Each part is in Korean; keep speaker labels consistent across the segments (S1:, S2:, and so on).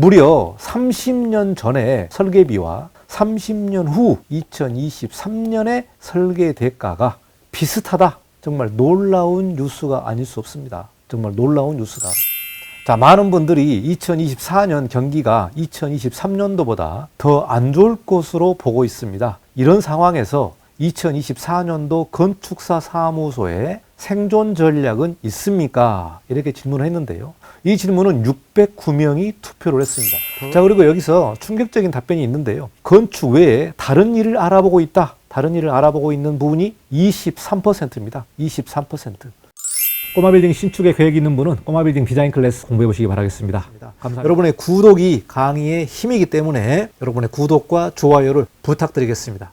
S1: 무려 30년 전에 설계비와 30년 후 2023년의 설계 대가가 비슷하다. 정말 놀라운 뉴스가 아닐 수 없습니다. 정말 놀라운 뉴스다. 자, 많은 분들이 2024년 경기가 2023년도보다 더 안 좋을 것으로 보고 있습니다. 이런 상황에서 2024년도 건축사 사무소의 생존 전략은 있습니까? 이렇게 질문을 했는데요. 이 질문은 609명이 투표를 했습니다. 자, 그리고 여기서 충격적인 답변이 있는데요. 건축 외에 다른 일을 알아보고 있다. 다른 일을 알아보고 있는 부분이 23%입니다. 23%. 꼬마 빌딩 신축에 계획 있는 분은 꼬마 빌딩 디자인 클래스 공부해 보시기 바라겠습니다. 감사합니다. 여러분의 구독이 강의의 힘이기 때문에 여러분의 구독과 좋아요를 부탁드리겠습니다.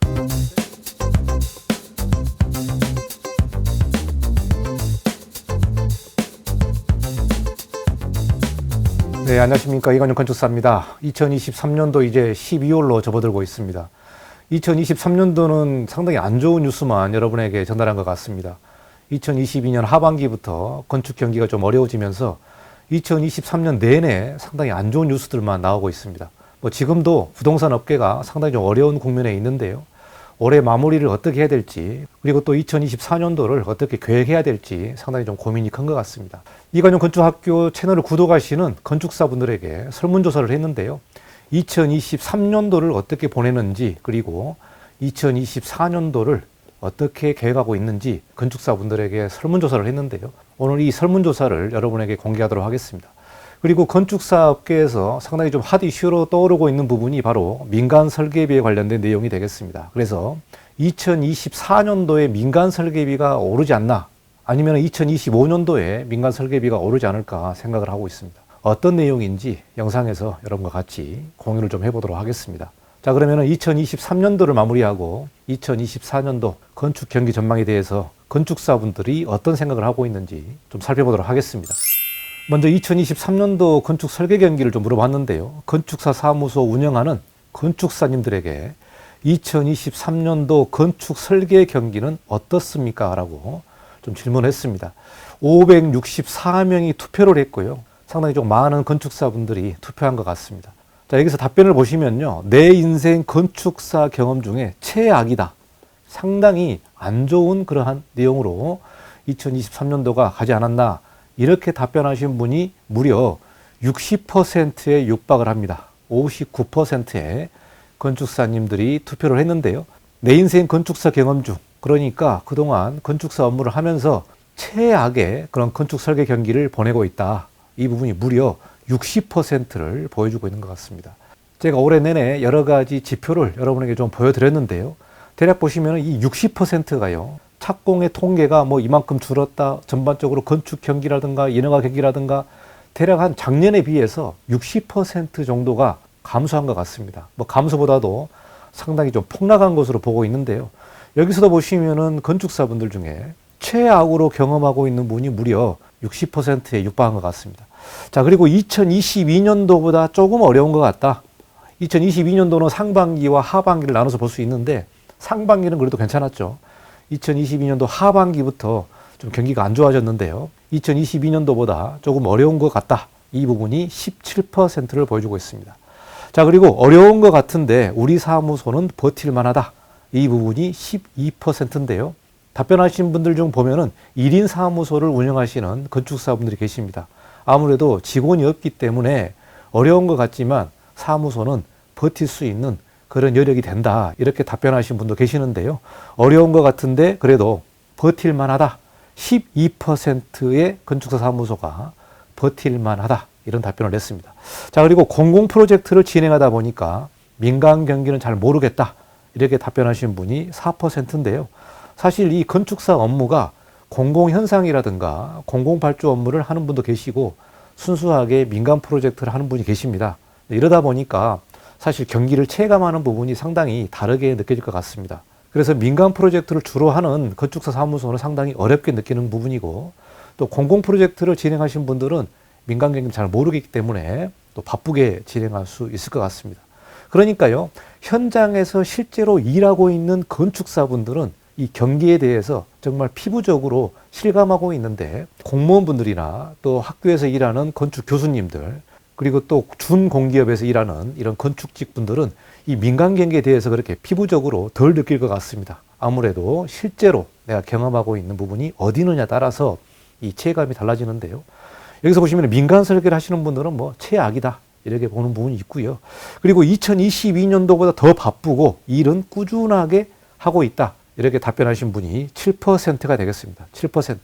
S1: 네, 안녕하십니까. 이관용 건축사입니다. 2023년도 이제 12월로 접어들고 있습니다. 2023년도는 상당히 안 좋은 뉴스만 여러분에게 전달한 것 같습니다. 2022년 하반기부터 건축 경기가 좀 어려워지면서 2023년 내내 상당히 안 좋은 뉴스들만 나오고 있습니다. 뭐 지금도 부동산 업계가 상당히 좀 어려운 국면에 있는데요. 올해 마무리를 어떻게 해야 될지 그리고 또 2024년도를 어떻게 계획해야 될지 상당히 좀 고민이 큰 것 같습니다. 이관용 건축학교 채널을 구독하시는 건축사분들에게 설문조사를 했는데요. 2023년도를 어떻게 보내는지 그리고 2024년도를 어떻게 계획하고 있는지 건축사분들에게 설문조사를 했는데요. 오늘 이 설문조사를 여러분에게 공개하도록 하겠습니다. 그리고 건축사 업계에서 상당히 좀 핫 이슈로 떠오르고 있는 부분이 바로 민간 설계비에 관련된 내용이 되겠습니다. 그래서 2024년도에 민간 설계비가 오르지 않나 아니면 2025년도에 민간 설계비가 오르지 않을까 생각을 하고 있습니다. 어떤 내용인지 영상에서 여러분과 같이 공유를 좀 해보도록 하겠습니다. 자, 그러면 2023년도를 마무리하고 2024년도 건축 경기 전망에 대해서 건축사분들이 어떤 생각을 하고 있는지 좀 살펴보도록 하겠습니다. 먼저 2023년도 건축 설계 경기를 좀 물어봤는데요. 건축사 사무소 운영하는 건축사님들에게 2023년도 건축 설계 경기는 어떻습니까? 라고 좀 질문했습니다. 564명이 투표를 했고요. 상당히 좀 많은 건축사분들이 투표한 것 같습니다. 자, 여기서 답변을 보시면요. 내 인생 건축사 경험 중에 최악이다. 상당히 안 좋은 그러한 내용으로 2023년도가 가지 않았나. 이렇게 답변하신 분이 무려 60%에 육박을 합니다. 59%의 건축사님들이 투표를 했는데요. 내 인생 건축사 경험 중, 그러니까 그동안 건축사 업무를 하면서 최악의 그런 건축 설계 경기를 보내고 있다. 이 부분이 무려 60%를 보여주고 있는 것 같습니다. 제가 올해 내내 여러 가지 지표를 여러분에게 좀 보여드렸는데요. 대략 보시면 이 60%가요. 착공의 통계가 뭐 이만큼 줄었다. 전반적으로 건축 경기라든가 인허가 경기라든가 대략 한 작년에 비해서 60% 정도가 감소한 것 같습니다. 뭐 감소보다도 상당히 좀 폭락한 것으로 보고 있는데요. 여기서도 보시면은 건축사분들 중에 최악으로 경험하고 있는 분이 무려 60%에 육박한 것 같습니다. 자, 그리고 2022년도보다 조금 어려운 것 같다. 2022년도는 상반기와 하반기를 나눠서 볼 수 있는데 상반기는 그래도 괜찮았죠. 2022년도 하반기부터 좀 경기가 안 좋아졌는데요. 2022년도보다 조금 어려운 것 같다. 이 부분이 17%를 보여주고 있습니다. 자, 그리고 어려운 것 같은데 우리 사무소는 버틸 만하다. 이 부분이 12%인데요. 답변하신 분들 중 보면은 1인 사무소를 운영하시는 건축사분들이 계십니다. 아무래도 직원이 없기 때문에 어려운 것 같지만 사무소는 버틸 수 있는 그런 여력이 된다. 이렇게 답변하신 분도 계시는데요. 어려운 것 같은데 그래도 버틸 만 하다. 12%의 건축사 사무소가 버틸 만 하다. 이런 답변을 냈습니다. 자, 그리고 공공 프로젝트를 진행하다 보니까 민간 경기는 잘 모르겠다. 이렇게 답변하신 분이 4%인데요. 사실 이 건축사 업무가 공공 현상이라든가 공공 발주 업무를 하는 분도 계시고 순수하게 민간 프로젝트를 하는 분이 계십니다. 이러다 보니까 사실 경기를 체감하는 부분이 상당히 다르게 느껴질 것 같습니다. 그래서 민간 프로젝트를 주로 하는 건축사 사무소는 상당히 어렵게 느끼는 부분이고 또 공공 프로젝트를 진행하신 분들은 민간 경기를 잘 모르기 때문에 또 바쁘게 진행할 수 있을 것 같습니다. 그러니까요, 현장에서 실제로 일하고 있는 건축사분들은 이 경기에 대해서 정말 피부적으로 실감하고 있는데 공무원분들이나 또 학교에서 일하는 건축 교수님들 그리고 또 준공기업에서 일하는 이런 건축직 분들은 이 민간 경기에 대해서 그렇게 피부적으로 덜 느낄 것 같습니다. 아무래도 실제로 내가 경험하고 있는 부분이 어디 있느냐 따라서 이 체감이 달라지는데요. 여기서 보시면 민간 설계를 하시는 분들은 뭐 최악이다. 이렇게 보는 부분이 있고요. 그리고 2022년도보다 더 바쁘고 일은 꾸준하게 하고 있다. 이렇게 답변하신 분이 7%가 되겠습니다. 7%.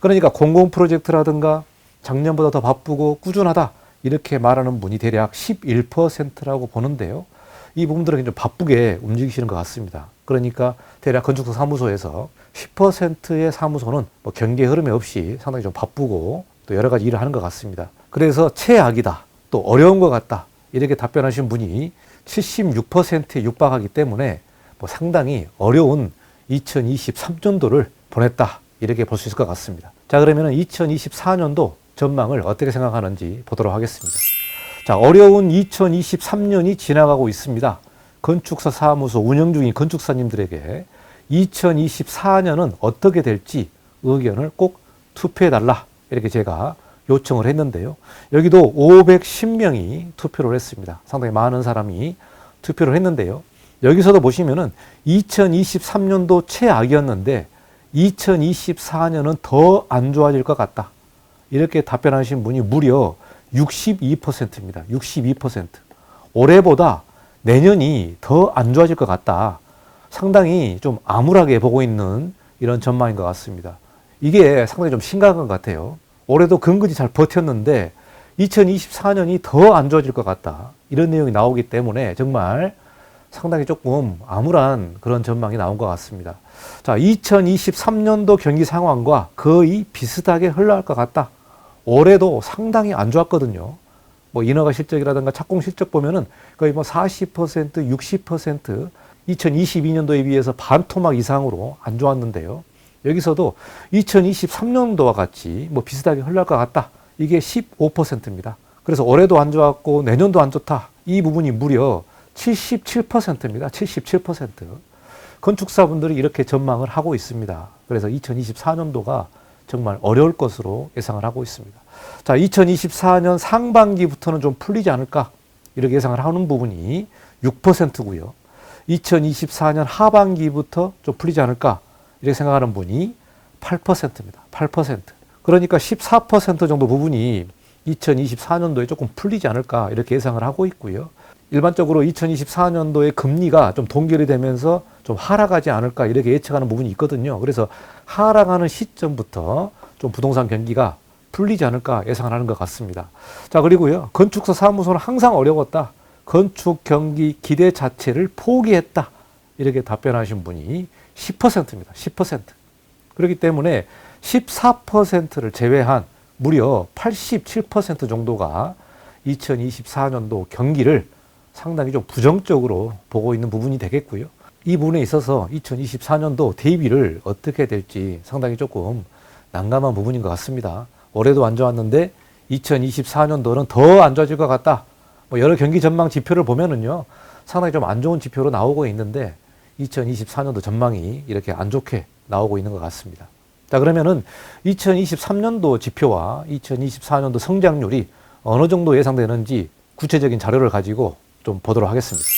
S1: 그러니까 공공 프로젝트라든가 작년보다 더 바쁘고 꾸준하다. 이렇게 말하는 분이 대략 11%라고 보는데요. 이 부분들은 좀 바쁘게 움직이시는 것 같습니다. 그러니까 대략 건축사 사무소에서 10%의 사무소는 뭐 경계 흐름이 없이 상당히 좀 바쁘고 또 여러 가지 일을 하는 것 같습니다. 그래서 최악이다. 또 어려운 것 같다. 이렇게 답변하신 분이 76%에 육박하기 때문에 뭐 상당히 어려운 2023년도를 보냈다. 이렇게 볼 수 있을 것 같습니다. 자, 그러면 2024년도 전망을 어떻게 생각하는지 보도록 하겠습니다. 자, 어려운 2023년이 지나가고 있습니다. 건축사 사무소 운영 중인 건축사님들에게 2024년은 어떻게 될지 의견을 꼭 투표해 달라. 이렇게 제가 요청을 했는데요. 여기도 510명이 투표를 했습니다. 상당히 많은 사람이 투표를 했는데요. 여기서도 보시면은 2023년도 최악이었는데 2024년은 더 안 좋아질 것 같다. 이렇게 답변하신 분이 무려 62%입니다. 62%. 올해보다 내년이 더 안 좋아질 것 같다. 상당히 좀 암울하게 보고 있는 이런 전망인 것 같습니다. 이게 상당히 좀 심각한 것 같아요. 올해도 근근히 잘 버텼는데 2024년이 더 안 좋아질 것 같다. 이런 내용이 나오기 때문에 정말 상당히 조금 암울한 그런 전망이 나온 것 같습니다. 자, 2023년도 경기 상황과 거의 비슷하게 흘러갈 것 같다. 올해도 상당히 안 좋았거든요. 뭐 인허가 실적이라든가 착공 실적 보면은 거의 뭐 40%, 60% 2022년도에 비해서 반토막 이상으로 안 좋았는데요. 여기서도 2023년도와 같이 뭐 비슷하게 흘러갈 것 같다. 이게 15%입니다. 그래서 올해도 안 좋았고 내년도 안 좋다. 이 부분이 무려 77%입니다. 77%. 건축사분들이 이렇게 전망을 하고 있습니다. 그래서 2024년도가 정말 어려울 것으로 예상을 하고 있습니다. 자, 2024년 상반기부터는 좀 풀리지 않을까 이렇게 예상을 하는 부분이 6%고요. 2024년 하반기부터 좀 풀리지 않을까 이렇게 생각하는 분이 8%입니다. 8%. 그러니까 14% 정도 부분이 2024년도에 조금 풀리지 않을까 이렇게 예상을 하고 있고요. 일반적으로 2024년도에 금리가 좀 동결이 되면서 좀 하락하지 않을까 이렇게 예측하는 부분이 있거든요. 그래서 하락하는 시점부터 좀 부동산 경기가 풀리지 않을까 예상을 하는 것 같습니다. 자, 그리고요. 건축사 사무소는 항상 어려웠다. 건축 경기 기대 자체를 포기했다. 이렇게 답변하신 분이 10%입니다. 10%. 그렇기 때문에 14%를 제외한 무려 87% 정도가 2024년도 경기를 상당히 좀 부정적으로 보고 있는 부분이 되겠고요. 이 부분에 있어서 2024년도 대비를 어떻게 될지 상당히 조금 난감한 부분인 것 같습니다. 올해도 안 좋았는데 2024년도는 더 안 좋아질 것 같다. 뭐 여러 경기 전망 지표를 보면은요, 상당히 좀 안 좋은 지표로 나오고 있는데 2024년도 전망이 이렇게 안 좋게 나오고 있는 것 같습니다. 자, 그러면은 2023년도 지표와 2024년도 성장률이 어느 정도 예상되는지 구체적인 자료를 가지고 좀 보도록 하겠습니다.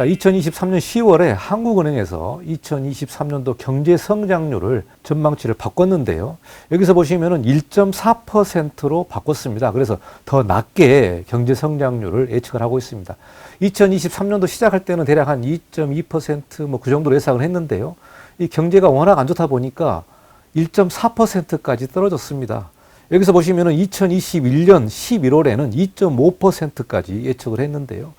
S1: 자, 2023년 10월에 한국은행에서 2023년도 경제 성장률을 전망치를 바꿨는데요. 여기서 보시면은 1.4%로 바꿨습니다. 그래서 더 낮게 경제 성장률을 예측을 하고 있습니다. 2023년도 시작할 때는 대략 한 2.2%뭐 그 정도로 예상을 했는데요. 이 경제가 워낙 안 좋다 보니까 1.4%까지 떨어졌습니다. 여기서 보시면은 2021년 11월에는 2.5%까지 예측을 했는데요.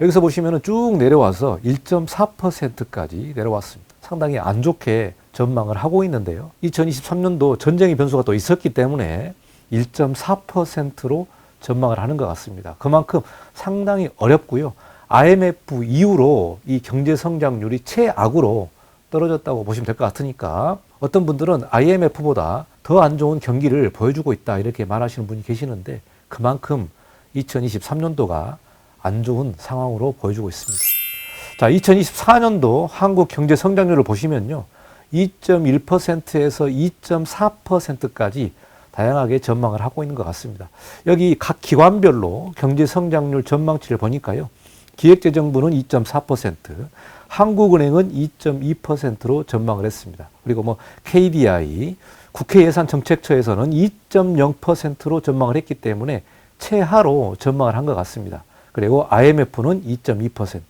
S1: 여기서 보시면은 쭉 내려와서 1.4%까지 내려왔습니다. 상당히 안 좋게 전망을 하고 있는데요. 2023년도 전쟁의 변수가 또 있었기 때문에 1.4%로 전망을 하는 것 같습니다. 그만큼 상당히 어렵고요. IMF 이후로 이 경제 성장률이 최악으로 떨어졌다고 보시면 될 것 같으니까 어떤 분들은 IMF보다 더 안 좋은 경기를 보여주고 있다 이렇게 말하시는 분이 계시는데 그만큼 2023년도가 안 좋은 상황으로 보여주고 있습니다. 자, 2024년도 한국 경제 성장률을 보시면요. 2.1%에서 2.4%까지 다양하게 전망을 하고 있는 것 같습니다. 여기 각 기관별로 경제 성장률 전망치를 보니까요. 기획재정부는 2.4%, 한국은행은 2.2%로 전망을 했습니다. 그리고 뭐 KDI, 국회예산정책처에서는 2.0%로 전망을 했기 때문에 최하로 전망을 한 것 같습니다. 그리고 IMF는 2.2%.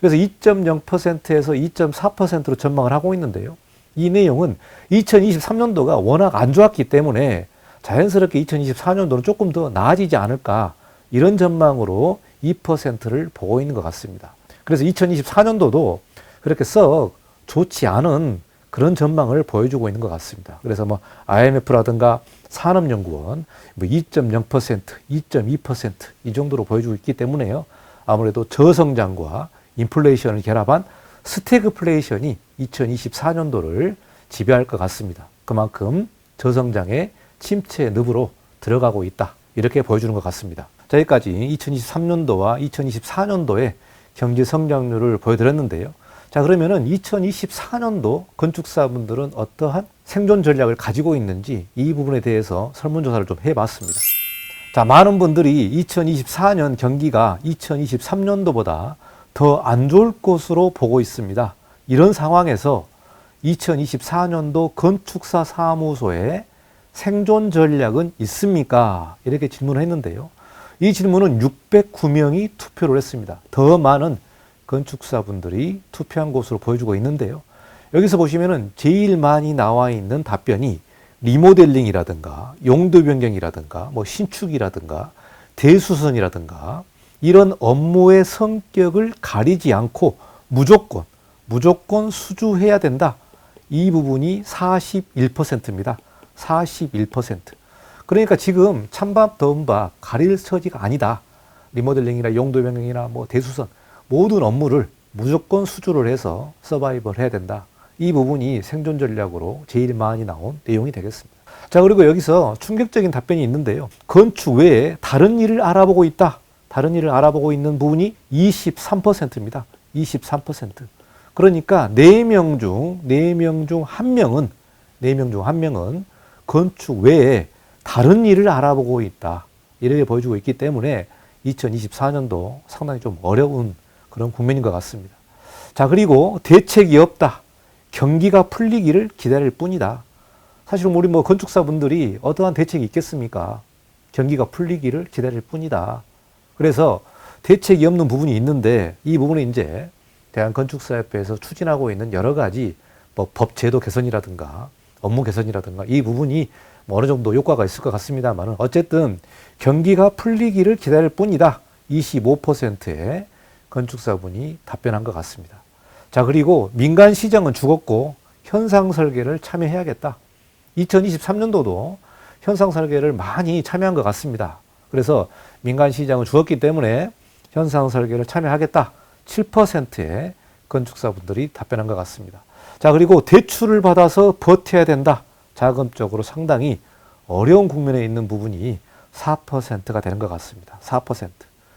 S1: 그래서 2.0%에서 2.4%로 전망을 하고 있는데요. 이 내용은 2023년도가 워낙 안 좋았기 때문에 자연스럽게 2024년도는 조금 더 나아지지 않을까 이런 전망으로 2%를 보고 있는 것 같습니다. 그래서 2024년도도 그렇게 썩 좋지 않은 그런 전망을 보여주고 있는 것 같습니다. 그래서 뭐 IMF라든가 산업연구원 뭐 2.0%, 2.2%이 정도로 보여주고 있기 때문에요. 아무래도 저성장과 인플레이션을 결합한 스태그플레이션이 2024년도를 지배할 것 같습니다. 그만큼 저성장의 침체 늪으로 들어가고 있다. 이렇게 보여주는 것 같습니다. 자, 여기까지 2023년도와 2024년도의 경제 성장률을 보여드렸는데요. 자, 그러면은 2024년도 건축사분들은 어떠한 생존 전략을 가지고 있는지 이 부분에 대해서 설문조사를 좀 해봤습니다. 자, 많은 분들이 2024년 경기가 2023년도보다 더 안 좋을 것으로 보고 있습니다. 이런 상황에서 2024년도 건축사 사무소에 생존 전략은 있습니까? 이렇게 질문을 했는데요. 이 질문은 609명이 투표를 했습니다. 더 많은 건축사분들이 투표한 것으로 보여주고 있는데요. 여기서 보시면은 제일 많이 나와 있는 답변이 리모델링이라든가 용도 변경이라든가 뭐 신축이라든가 대수선이라든가 이런 업무의 성격을 가리지 않고 무조건 무조건 수주해야 된다. 이 부분이 41%입니다. 41%. 그러니까 지금 찬밥 더운밥 가릴 처지가 아니다. 리모델링이나 용도 변경이나 뭐 대수선 모든 업무를 무조건 수주를 해서 서바이벌 해야 된다. 이 부분이 생존 전략으로 제일 많이 나온 내용이 되겠습니다. 자, 그리고 여기서 충격적인 답변이 있는데요. 건축 외에 다른 일을 알아보고 있다. 다른 일을 알아보고 있는 부분이 23%입니다. 23%. 그러니까 4명 중, 4명 중 1명은, 4명 중 1명은 건축 외에 다른 일을 알아보고 있다. 이렇게 보여주고 있기 때문에 2024년도 상당히 좀 어려운 그런 국면인 것 같습니다. 자, 그리고 대책이 없다. 경기가 풀리기를 기다릴 뿐이다. 사실 우리 뭐 건축사분들이 어떠한 대책이 있겠습니까? 경기가 풀리기를 기다릴 뿐이다. 그래서 대책이 없는 부분이 있는데 이 부분은 이제 대한건축사협회에서 추진하고 있는 여러 가지 뭐 법제도 개선이라든가 업무 개선이라든가 이 부분이 뭐 어느 정도 효과가 있을 것 같습니다만은 어쨌든 경기가 풀리기를 기다릴 뿐이다. 25%의 건축사분이 답변한 것 같습니다. 자, 그리고 민간 시장은 죽었고 현상 설계를 참여해야겠다. 2023년도도 현상 설계를 많이 참여한 것 같습니다. 그래서 민간 시장은 죽었기 때문에 현상 설계를 참여하겠다. 7%의 건축사분들이 답변한 것 같습니다. 자, 그리고 대출을 받아서 버텨야 된다. 자금적으로 상당히 어려운 국면에 있는 부분이 4%가 되는 것 같습니다. 4%.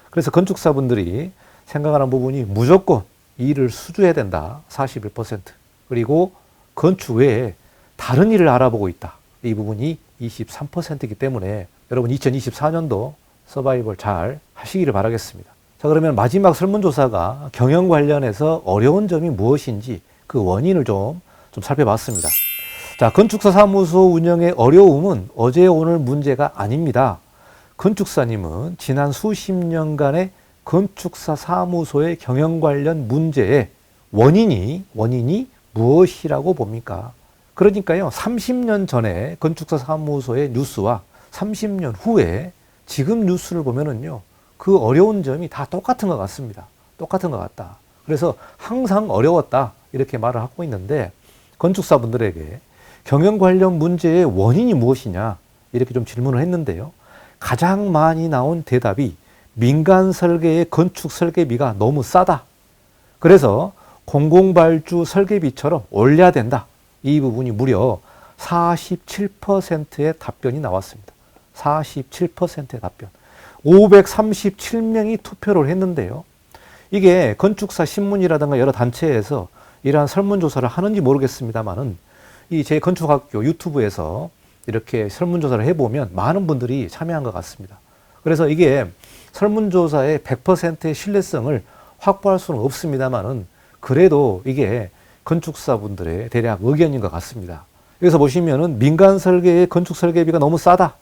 S1: 그래서 건축사분들이 생각하는 부분이 무조건 일을 수주해야 된다. 41%. 그리고 건축 외에 다른 일을 알아보고 있다. 이 부분이 23%이기 때문에 여러분 2024년도 서바이벌 잘 하시기를 바라겠습니다. 자, 그러면 마지막 설문조사가 경영 관련해서 어려운 점이 무엇인지 그 원인을 좀, 좀 살펴봤습니다. 자, 건축사 사무소 운영의 어려움은 어제 오늘 문제가 아닙니다. 건축사님은 지난 수십 년간의 건축사 사무소의 경영 관련 문제의 원인이, 원인이 무엇이라고 봅니까? 그러니까요, 30년 전에 건축사 사무소의 뉴스와 30년 후에 지금 뉴스를 보면은요, 그 어려운 점이 다 똑같은 것 같습니다. 똑같은 것 같다. 그래서 항상 어려웠다. 이렇게 말을 하고 있는데, 건축사분들에게 경영 관련 문제의 원인이 무엇이냐? 이렇게 좀 질문을 했는데요. 가장 많이 나온 대답이 민간 설계의 건축 설계비가 너무 싸다. 그래서 공공발주 설계비처럼 올려야 된다. 이 부분이 무려 47%의 답변이 나왔습니다. 47%의 답변. 537명이 투표를 했는데요. 이게 건축사 신문이라든가 여러 단체에서 이러한 설문조사를 하는지 모르겠습니다만은 이 제 건축학교 유튜브에서 이렇게 설문조사를 해보면 많은 분들이 참여한 것 같습니다. 그래서 이게 설문조사의 100%의 신뢰성을 확보할 수는 없습니다만은 그래도 이게 건축사분들의 대략 의견인 것 같습니다. 여기서 보시면은 민간 설계의 건축 설계비가 너무 싸다.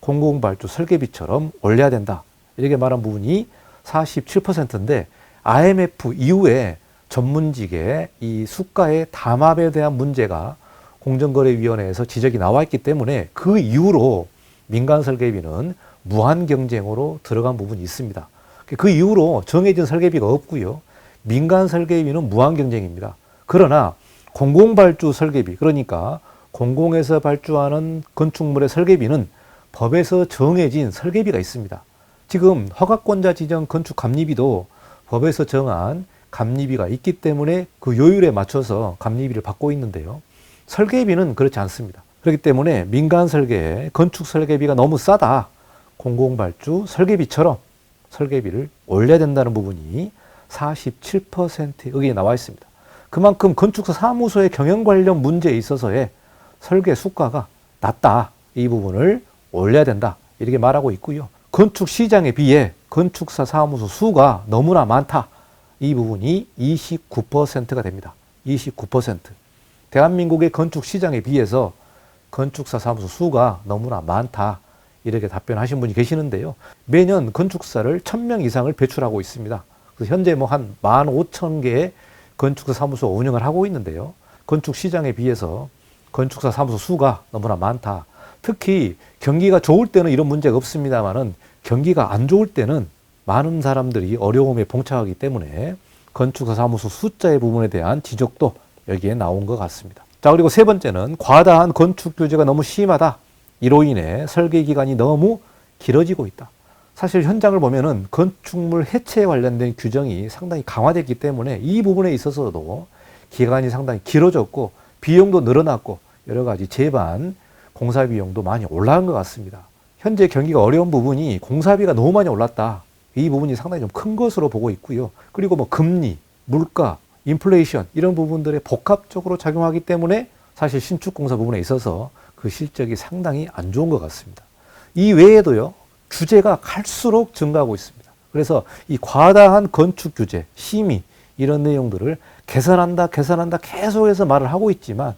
S1: 공공 발주 설계비처럼 올려야 된다. 이렇게 말한 부분이 47%인데 IMF 이후에 전문직의 이 수가의 담합에 대한 문제가 공정거래위원회에서 지적이 나와 있기 때문에 그 이후로 민간 설계비는 무한 경쟁으로 들어간 부분이 있습니다. 그 이후로 정해진 설계비가 없고요. 민간 설계비는 무한 경쟁입니다. 그러나 공공 발주 설계비 그러니까 공공에서 발주하는 건축물의 설계비는 법에서 정해진 설계비가 있습니다. 지금 허가권자 지정 건축 감리비도 법에서 정한 감리비가 있기 때문에 그 요율에 맞춰서 감리비를 받고 있는데요. 설계비는 그렇지 않습니다. 그렇기 때문에 민간 설계, 건축 설계비가 너무 싸다. 공공발주 설계비처럼 설계비를 올려야 된다는 부분이 47%의 의견이 나와 있습니다. 그만큼 건축사 사무소의 경영 관련 문제에 있어서의 설계 수가가 낮다. 이 부분을 올려야 된다. 이렇게 말하고 있고요. 건축 시장에 비해 건축사 사무소 수가 너무나 많다. 이 부분이 29%가 됩니다. 29%. 대한민국의 건축 시장에 비해서 건축사 사무소 수가 너무나 많다. 이렇게 답변하신 분이 계시는데요. 매년 건축사를 1000명 이상을 배출하고 있습니다. 현재 뭐 한 15,000개의 건축사 사무소 운영을 하고 있는데요. 건축 시장에 비해서 건축사 사무소 수가 너무나 많다. 특히 경기가 좋을 때는 이런 문제가 없습니다만은 경기가 안 좋을 때는 많은 사람들이 어려움에 봉착하기 때문에 건축사 사무소 숫자의 부분에 대한 지적도 여기에 나온 것 같습니다. 자, 그리고 세 번째는 과다한 건축 규제가 너무 심하다. 이로 인해 설계 기간이 너무 길어지고 있다. 사실 현장을 보면은 건축물 해체에 관련된 규정이 상당히 강화됐기 때문에 이 부분에 있어서도 기간이 상당히 길어졌고 비용도 늘어났고 여러 가지 제반 공사 비용도 많이 올라간 것 같습니다. 현재 경기가 어려운 부분이 공사비가 너무 많이 올랐다. 이 부분이 상당히 좀 큰 것으로 보고 있고요. 그리고 뭐 금리, 물가, 인플레이션 이런 부분들에 복합적으로 작용하기 때문에 사실 신축 공사 부분에 있어서 그 실적이 상당히 안 좋은 것 같습니다. 이 외에도요, 규제가 갈수록 증가하고 있습니다. 그래서 이 과다한 건축 규제, 심의 이런 내용들을 개선한다, 개선한다 계속해서 말을 하고 있지만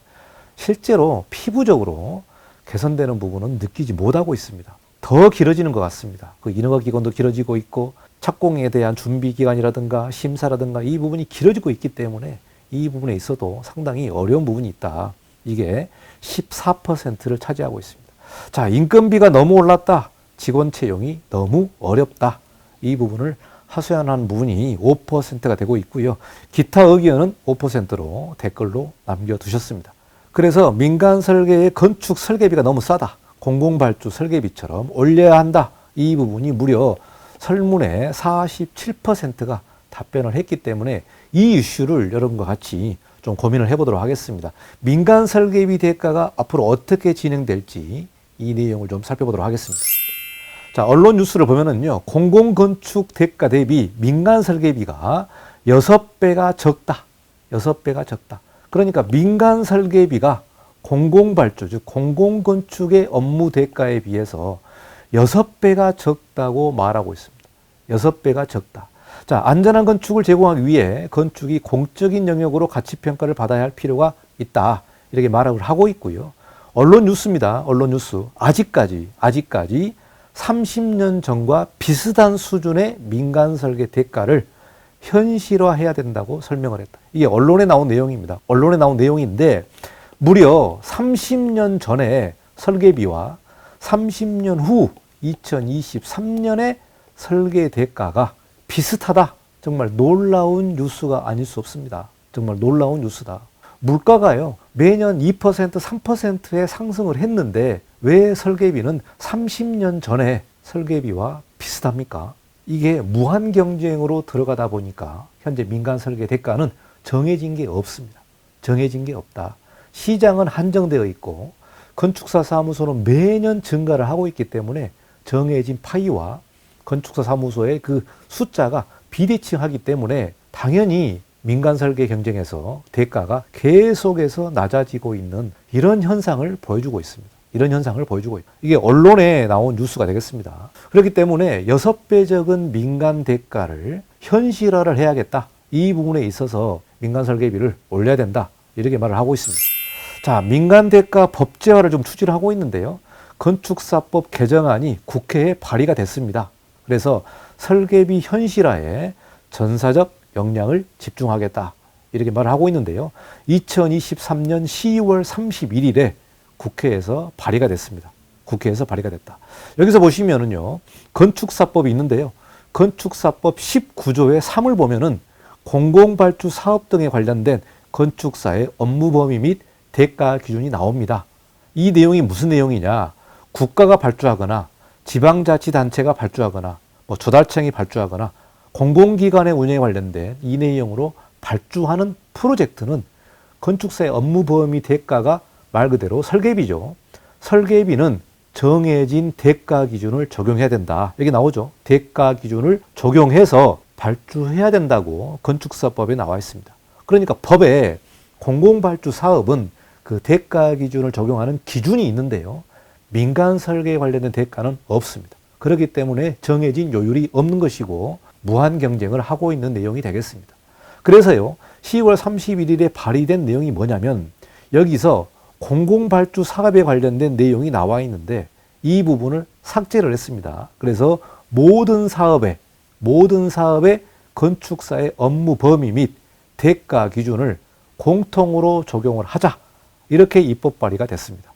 S1: 실제로 피부적으로 개선되는 부분은 느끼지 못하고 있습니다. 더 길어지는 것 같습니다. 그 인허가 기간도 길어지고 있고 착공에 대한 준비 기간이라든가 심사라든가 이 부분이 길어지고 있기 때문에 이 부분에 있어도 상당히 어려운 부분이 있다. 이게 14%를 차지하고 있습니다. 자, 인건비가 너무 올랐다. 직원 채용이 너무 어렵다. 이 부분을 하소연한 부분이 5%가 되고 있고요. 기타 의견은 5%로 댓글로 남겨두셨습니다. 그래서 민간 설계의 건축 설계비가 너무 싸다. 공공발주 설계비처럼 올려야 한다. 이 부분이 무려 설문의 47%가 답변을 했기 때문에 이 이슈를 여러분과 같이 좀 고민을 해보도록 하겠습니다. 민간 설계비 대가가 앞으로 어떻게 진행될지 이 내용을 좀 살펴보도록 하겠습니다. 자, 언론 뉴스를 보면은요, 공공건축 대가 대비 민간 설계비가 6배가 적다. 6배가 적다. 그러니까 민간 설계비가 공공발주, 즉 공공건축의 업무 대가에 비해서 6배가 적다고 말하고 있습니다. 6배가 적다. 자, 안전한 건축을 제공하기 위해 건축이 공적인 영역으로 가치 평가를 받아야 할 필요가 있다. 이렇게 말을 하고 있고요. 언론 뉴스입니다. 언론 뉴스. 아직까지 아직까지 30년 전과 비슷한 수준의 민간 설계 대가를 현실화해야 된다고 설명을 했다. 이게 언론에 나온 내용입니다. 언론에 나온 내용인데 무려 30년 전에 설계비와 30년 후 2023년의 설계 대가가 비슷하다. 정말 놀라운 뉴스가 아닐 수 없습니다. 정말 놀라운 뉴스다. 물가가요, 매년 2%, 3%의 상승을 했는데 왜 설계비는 30년 전에 설계비와 비슷합니까? 이게 무한 경쟁으로 들어가다 보니까 현재 민간 설계 대가는 정해진 게 없습니다. 정해진 게 없다. 시장은 한정되어 있고 건축사 사무소는 매년 증가를 하고 있기 때문에 정해진 파이와 건축사 사무소의 그 숫자가 비대칭하기 때문에 당연히 민간 설계 경쟁에서 대가가 계속해서 낮아지고 있는 이런 현상을 보여주고 있습니다. 이런 현상을 보여주고 있다. 이게 언론에 나온 뉴스가 되겠습니다. 그렇기 때문에 여섯 배 적은 민간 대가를 현실화를 해야겠다. 이 부분에 있어서 민간 설계비를 올려야 된다. 이렇게 말을 하고 있습니다. 자, 민간 대가 법제화를 좀 추진을 하고 있는데요. 건축사법 개정안이 국회에 발의가 됐습니다. 그래서 설계비 현실화에 전사적 역량을 집중하겠다. 이렇게 말을 하고 있는데요. 2023년 12월 31일에 국회에서 발의가 됐습니다. 국회에서 발의가 됐다. 여기서 보시면은요. 건축사법이 있는데요. 건축사법 19조의 3을 보면은 공공발주 사업 등에 관련된 건축사의 업무 범위 및 대가 기준이 나옵니다. 이 내용이 무슨 내용이냐? 국가가 발주하거나 지방자치단체가 발주하거나 뭐 조달청이 발주하거나 공공기관의 운영에 관련된 이 내용으로 발주하는 프로젝트는 건축사의 업무 범위 대가가 말 그대로 설계비죠. 설계비는 정해진 대가 기준을 적용해야 된다. 여기 나오죠. 대가 기준을 적용해서 발주해야 된다고 건축사법에 나와 있습니다. 그러니까 법에 공공발주 사업은 그 대가 기준을 적용하는 기준이 있는데요. 민간 설계에 관련된 대가는 없습니다. 그렇기 때문에 정해진 요율이 없는 것이고 무한 경쟁을 하고 있는 내용이 되겠습니다. 그래서요, 10월 31일에 발의된 내용이 뭐냐면 여기서 공공발주 사업에 관련된 내용이 나와 있는데 이 부분을 삭제를 했습니다. 그래서 모든 사업에 모든 사업의 건축사의 업무 범위 및 대가 기준을 공통으로 적용을 하자. 이렇게 입법 발의가 됐습니다.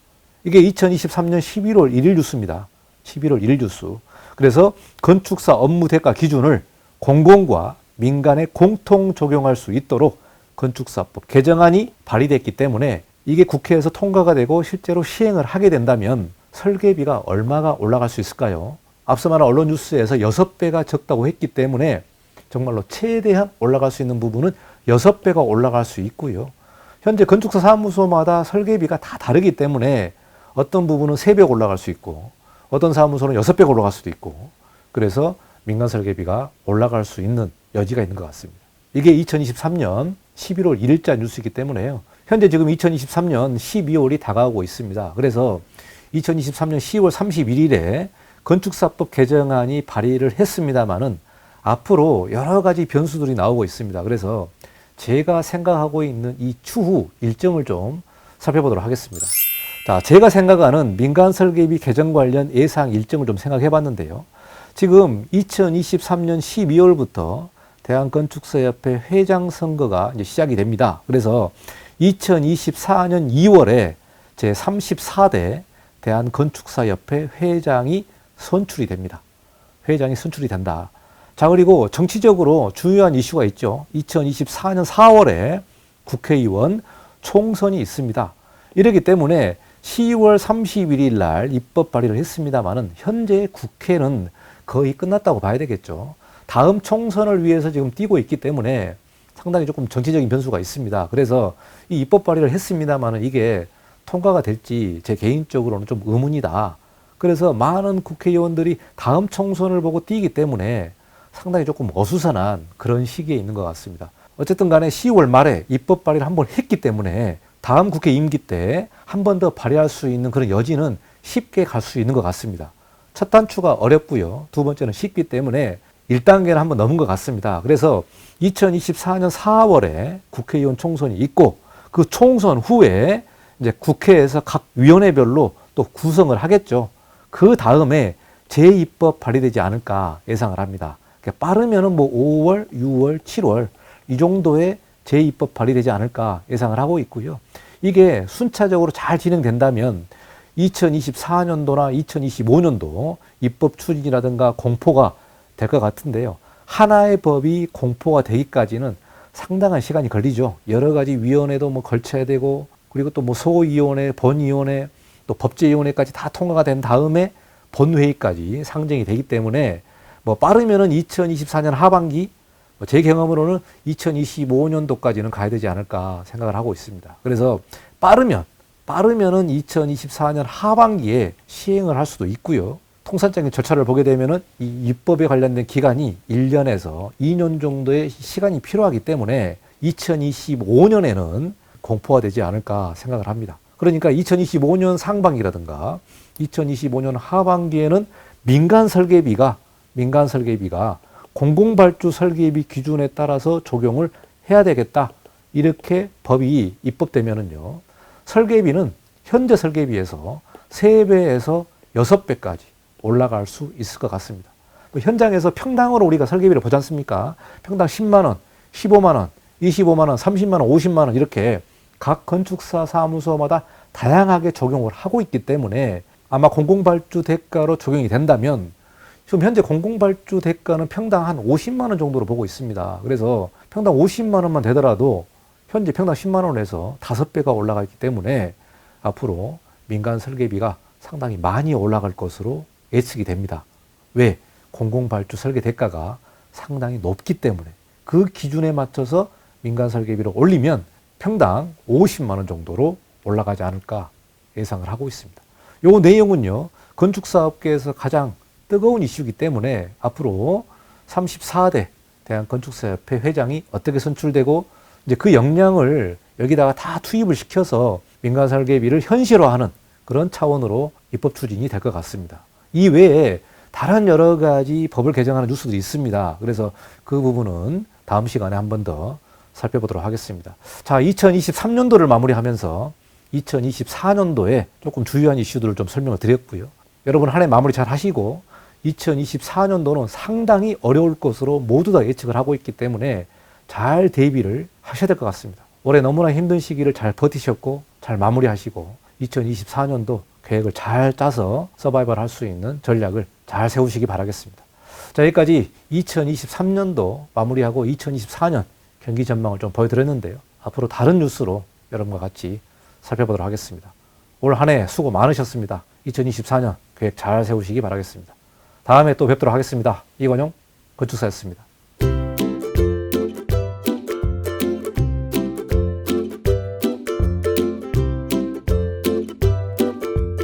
S1: 이게 2023년 11월 1일 뉴스입니다. 11월 1일 뉴스. 그래서 건축사 업무 대가 기준을 공공과 민간에 공통 적용할 수 있도록 건축사법 개정안이 발의됐기 때문에 이게 국회에서 통과가 되고 실제로 시행을 하게 된다면 설계비가 얼마가 올라갈 수 있을까요? 앞서 말한 언론 뉴스에서 6배가 적다고 했기 때문에 정말로 최대한 올라갈 수 있는 부분은 6배가 올라갈 수 있고요. 현재 건축사 사무소마다 설계비가 다 다르기 때문에 어떤 부분은 3배 올라갈 수 있고 어떤 사무소는 6배 올라갈 수도 있고 그래서 민간 설계비가 올라갈 수 있는 여지가 있는 것 같습니다. 이게 2023년 11월 1일자 뉴스이기 때문에요. 현재 지금 2023년 12월이 다가오고 있습니다. 그래서 2023년 10월 31일에 건축사법 개정안이 발의를 했습니다마는 앞으로 여러 가지 변수들이 나오고 있습니다. 그래서 제가 생각하고 있는 이 추후 일정을 좀 살펴보도록 하겠습니다. 자, 제가 생각하는 민간 설계비 개정 관련 예상 일정을 좀 생각해 봤는데요. 지금 2023년 12월부터 대한건축사협회 회장 선거가 이제 시작이 됩니다. 그래서 2024년 2월에 제 34대 대한건축사협회 회장이 선출이 됩니다. 회장이 선출이 된다. 자, 그리고 정치적으로 중요한 이슈가 있죠. 2024년 4월에 국회의원 총선이 있습니다. 이러기 때문에 10월 31일 날 입법 발의를 했습니다만은 현재 국회는 거의 끝났다고 봐야 되겠죠. 다음 총선을 위해서 지금 뛰고 있기 때문에 상당히 조금 정치적인 변수가 있습니다. 그래서 이 입법 발의를 했습니다만은 이게 통과가 될지 제 개인적으로는 좀 의문이다. 그래서 많은 국회의원들이 다음 총선을 보고 뛰기 때문에 상당히 조금 어수선한 그런 시기에 있는 것 같습니다. 어쨌든 간에 10월 말에 입법 발의를 한 번 했기 때문에 다음 국회 임기 때 한 번 더 발의할 수 있는 그런 여지는 쉽게 갈 수 있는 것 같습니다. 첫 단추가 어렵고요. 두 번째는 쉽기 때문에 1단계는 한번 넘은 것 같습니다. 그래서 2024년 4월에 국회의원 총선이 있고 그 총선 후에 이제 국회에서 각 위원회별로 또 구성을 하겠죠. 그 다음에 재입법 발의되지 않을까 예상을 합니다. 그러니까 빠르면은 뭐 5월, 6월, 7월 이 정도에 재입법 발의되지 않을까 예상을 하고 있고요. 이게 순차적으로 잘 진행된다면 2024년도나 2025년도 입법 추진이라든가 공포가 될 것 같은데요. 하나의 법이 공포가 되기까지는 상당한 시간이 걸리죠. 여러 가지 위원회도 뭐 걸쳐야 되고 그리고 또 뭐 소위원회, 본위원회, 또 법제위원회까지 다 통과가 된 다음에 본회의까지 상정이 되기 때문에 뭐 빠르면은 2024년 하반기 뭐 제 경험으로는 2025년도까지는 가야 되지 않을까 생각을 하고 있습니다. 그래서 빠르면 빠르면은 2024년 하반기에 시행을 할 수도 있고요. 통산적인 절차를 보게 되면은 이 입법에 관련된 기간이 1년에서 2년 정도의 시간이 필요하기 때문에 2025년에는 공포가 되지 않을까 생각을 합니다. 그러니까 2025년 상반기라든가 2025년 하반기에는 민간 설계비가 민간 설계비가 공공발주 설계비 기준에 따라서 적용을 해야 되겠다. 이렇게 법이 입법되면은요. 설계비는 현재 설계비에서 3배에서 6배까지 올라갈 수 있을 것 같습니다. 뭐 현장에서 평당으로 우리가 설계비를 보지 않습니까? 평당 10만 원, 15만 원, 25만 원, 30만 원, 50만 원 이렇게 각 건축사 사무소마다 다양하게 적용을 하고 있기 때문에 아마 공공발주 대가로 적용이 된다면 지금 현재 공공발주 대가는 평당 한 50만 원 정도로 보고 있습니다. 그래서 평당 50만 원만 되더라도 현재 평당 10만 원에서 5배가 올라가 있기 때문에 앞으로 민간 설계비가 상당히 많이 올라갈 것으로 예측이 됩니다. 왜? 공공발주 설계 대가가 상당히 높기 때문에 그 기준에 맞춰서 민간 설계비를 올리면 평당 50만 원 정도로 올라가지 않을까 예상을 하고 있습니다. 요 내용은요. 건축사업계에서 가장 뜨거운 이슈이기 때문에 앞으로 34대 대한건축사협회 회장이 어떻게 선출되고 이제 그 역량을 여기다가 다 투입을 시켜서 민간 설계비를 현실화하는 그런 차원으로 입법 추진이 될 것 같습니다. 이 외에 다른 여러 가지 법을 개정하는 뉴스도 있습니다. 그래서 그 부분은 다음 시간에 한 번 더 살펴보도록 하겠습니다. 자, 2023년도를 마무리하면서 2024년도에 조금 주요한 이슈들을 좀 설명을 드렸고요. 여러분 한 해 마무리 잘 하시고 2024년도는 상당히 어려울 것으로 모두 다 예측을 하고 있기 때문에 잘 대비를 하셔야 될 것 같습니다. 올해 너무나 힘든 시기를 잘 버티셨고 잘 마무리하시고 2024년도 계획을 잘 짜서 서바이벌 할 수 있는 전략을 잘 세우시기 바라겠습니다. 자, 여기까지 2023년도 마무리하고 2024년 경기 전망을 좀 보여드렸는데요. 앞으로 다른 뉴스로 여러분과 같이 살펴보도록 하겠습니다. 올 한 해 수고 많으셨습니다. 2024년 계획 잘 세우시기 바라겠습니다. 다음에 또 뵙도록 하겠습니다. 이건용 건축사였습니다.